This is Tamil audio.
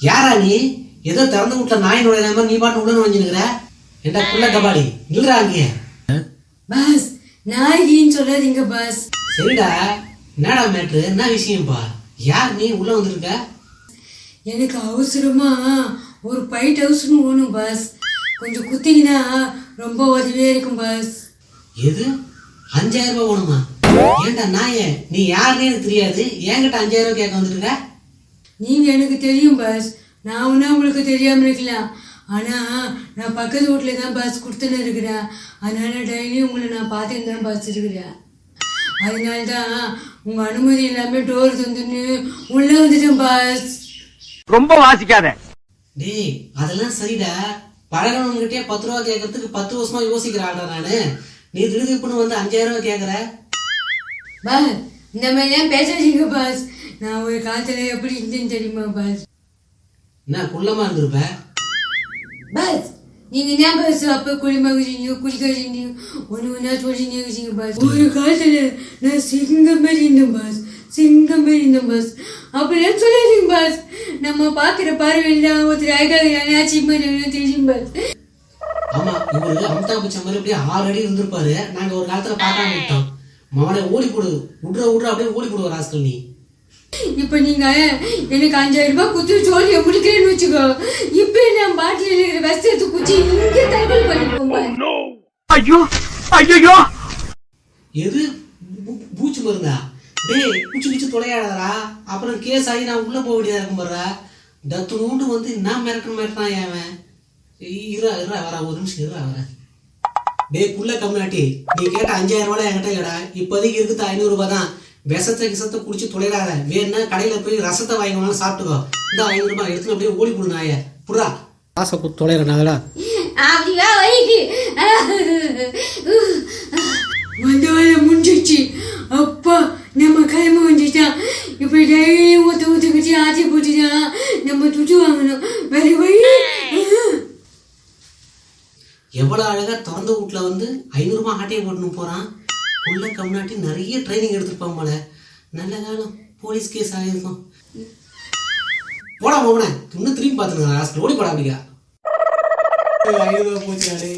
யாரா நீ? ஏதோ திறந்து விட்ட நாய் நுழையிற மாதிரி நீ பாட்டு உள்ள நுழைஞ்சுனுக்குற ஏண்டா புள்ள கபாடி இல்லடா அங்கே. பாஸ் நாயகின்னு சொல்லாதீங்க பாஸ். சரிடா. என்னடா மேட்ரு என்ன விஷயம்ப்பா யார் நீ? உள்ள வந்திருக்க? எனக்கு அவசரமா ஒரு ஃபைட் ஹவுஸ்னு வேணும் பாஸ். கொஞ்சம் குத்திங்கன்னா ரொம்ப உதவியா இருக்கும் பாஸ். எது? அஞ்சாயிரம் ரூபாய் வேணுமா? ஏண்டா நாயே? நீ யாருன்னே எனக்கு தெரியாது. என்கிட்ட அஞ்சாயிரம் ரூபாய் கேட்க வந்திருக்க நீங்க எனக்கு தெரியும் பாஸ். நான் ஒன்றா உங்களுக்கு தெரியாம இருக்கலாம். ஆனா நான் பக்கத்து வீட்டில் தான் பாஸ் கொடுத்துன்னு இருக்கிறேன். அதனால டெய்லி உங்களை நான் பார்த்துட்டு தான் பாஸ் இருக்கிறேன். அதனால தான் உங்க அனுமதி இல்லாம டோர் தந்துன்னு உள்ள வந்துட்டேன் பாஸ். ரொம்ப வாசிக்காத. டேய் அதெல்லாம் சரிடா. பழகிறவங்ககிட்டயே பத்து ரூபா கேட்கறதுக்கு பத்து வருஷமா யோசிக்கிறாடா நானு. நீ திடுதிப்புன்னு வந்து அஞ்சாயிரம் ரூபாய் கேட்குற? பாஸ் இந்த மாதிரிலாம் பேசாதீங்க பாஸ் நான் ஒரு காலத்துல எப்படி இருந்தேன்னு தெரியுமா பாஸ் என்ன குள்ளமா இருந்திருப்ப? பாஸ் நீங்க என்ன பாஸ் அப்ப குளிமகுறீங்க குளிக்கிறீங்க ஒன்று ஒன்றா சொல்லிங்க இருக்கீங்க பாஸ் ஒரு காலத்துல நான் சிங்கம் மாதிரி இருந்தேன் பாஸ் சிங்கம் மாதிரி இருந்தேன் பாஸ் அப்படிலாம் சொல்லாதீங்க பாஸ் நம்ம பார்க்குற பார்வையில் ஒருத்தர் அழகாக ஆட்சி மாதிரி தெரியும் பாஸ் ஆமா இவரு அமிதாப் பச்சன் மாதிரி அப்படியே ஆறு அடி இருந்திருப்பாரு. நாங்க ஒரு காலத்துல பார்க்காம விட்டோம் மவனை ஓடி போடு. விட்ற விட்ற அப்படியே ஓடி போடுவ ராஸ்கல் நீ. இப்போ நீங்க எனக்கு அஞ்சாயிரம் ரூபாய் குத்து சோழியை முடிக்கிறேன்னு வச்சுக்கோ. இப்போ நான் பாட்டில் இருக்கிற வெஸ்ட் எடுத்து குச்சி இங்கே தகவல் பண்ணிப்போம் பாஸ் ஐயோ ஐயோ எது? பூச்சி மருந்தா? டேய் பூச்சி பூச்சி தொலையாடா அப்புறம் கேஸ் ஆகி நான் உள்ள போக வேண்டியதா இருக்கும் பாருடா. டத்து நூண்டு வந்து என்ன மிரட்டணும் மிரட்டான் ஏவன் இருறா இருறா வரா ஒரு நிமிஷம் இருறா வரேன் டேய் புள்ள கம்னாட்டி நீ கேட்ட அஞ்சாயிரம் ரூபாய் என்கிட்ட இல்லடா. இப்போதைக்கு இருக்குது ஐநூறு ரூபாய் தான். விஷத்தை கிசத்தை குடிச்சு தொலைடாத வேணும்னா கடையில போய் ரசத்தை வாங்கி வேணாலும் சாப்பிட்டுக்கோ. இந்த ஐநூறு ரூபாய் எடுத்து அப்படியே ஓடி போடு நாய புறா காசை கொடுத்து தொலைறனாங்களா அப்படியா? வைக்கு வந்த வேலை முடிஞ்சிச்சு அப்பா நம்ம கிளம்பி வந்துட்டான் இப்படி ஒத்த ஒத்த கட்டி ஆட்சி போட்டுட்டான் நம்ம துட்டு வாங்கணும். வேற வழி எவ்வளோ அழகாக திறந்த வீட்டில் வந்து ஐநூறுரூபா ஆட்டையை போட்டுன்னு போகிறான் உள்ள கம்நாட்டி நிறைய ட்ரைனிங் எடுத்துருப்பான் போல. நல்ல காலம். போலீஸ் கேஸ் ஆகிருக்கும் போடா மோகன. இன்னும் திரும்பி பார்த்துருங்க லாஸ்ட் ஓடி போடா அப்படிக்கா போச்சு அடே